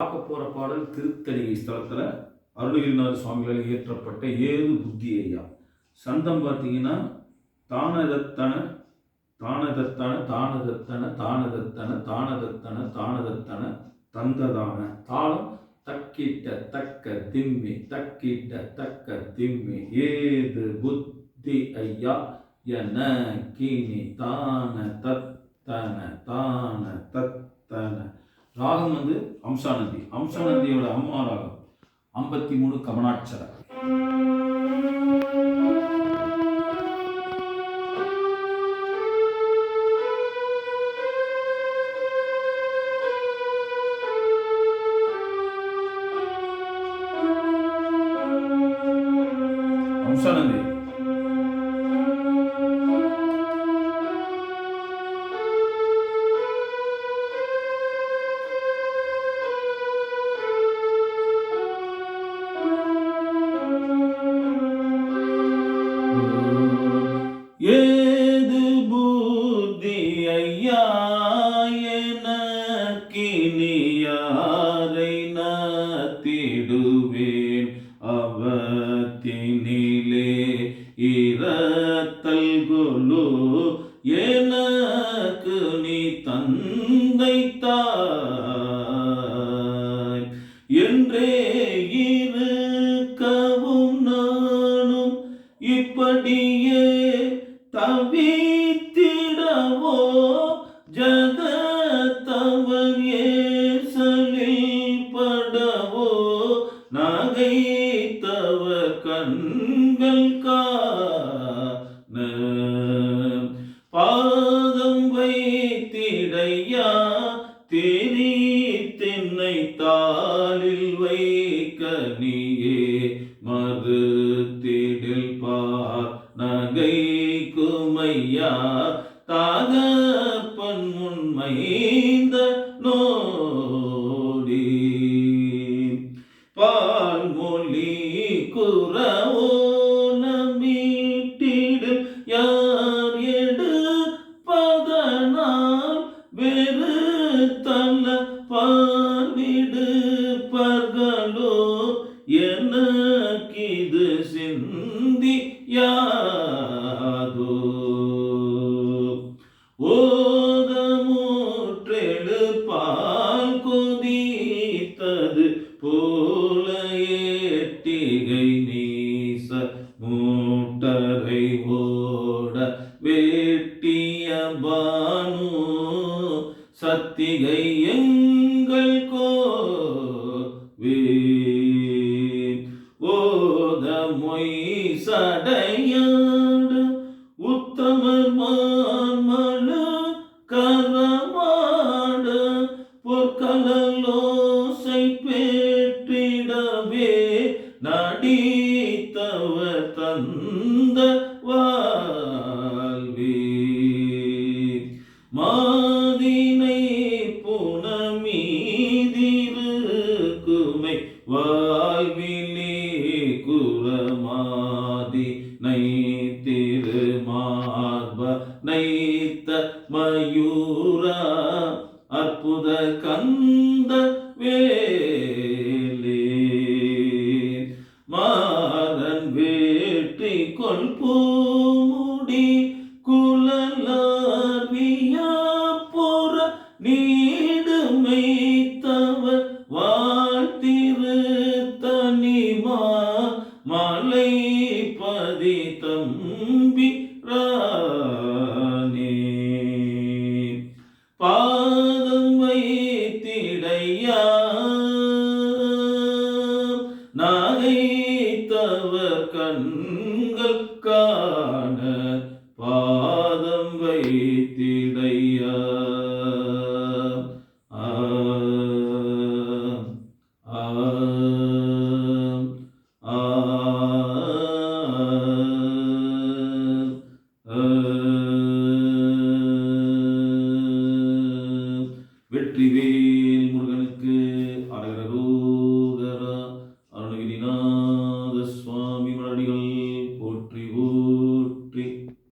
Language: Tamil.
பார்க்க போற பாடல் திருத்தணிகை ஸ்தலத்தில் அருணகிரிநாத சுவாமிகளால் இயற்றப்பட்ட ஏது புத்தி ஐயா. சந்தம் பார்த்தீங்கன்னா தானதத்தன தானதத்தன தானதத்தன தானதத்தன தானதத்தன தானதத்தன தந்ததான. தாளம் தக்கிட்ட தக்க திம்மி தக்கிட்ட தக்க திம்மி. ஏது புத்தி ஐயா? என கினி தான தத்தன தான தத் ராகம் வந்து அம்சானந்தி. அம்சானந்தியோட அம்மா ராகம் ஐம்பத்தி மூணு கமனாட்சர அம்சானந்தி. எனக்கினியாரை நாத்திடுவேன். அவத்தினிலே இரத்தல் கொலு எனக்கு நீ தந்தை தாய் என்றே கண்கள் காண பாதம் வைத்திடையா தெரி தென்னை தாளில் வைக்க நீயே மறுத்திடில் பார் நகை குமையா தாகப்பன் முன்மைந்த நோ பால்மொழி குறவோ நம்மீட்டிடு. யார் எடுப்பதனால் வெறு தள்ள பார்விடு பர்களோ. எனக்கிது சிந்தி யார் வேட்டிய பானு சத்திகை எங்கள் கோவே ஓத மொய் சடையா. புனமீதிருக்குமை வாழ்விலே குரமாதி நை திருமார்ப நைத்த மயூரா அற்புத கந்த வேலே. மாறன் வேற்றி கொள்போம் நாகை நாகைத்தவர் கண்கள் கா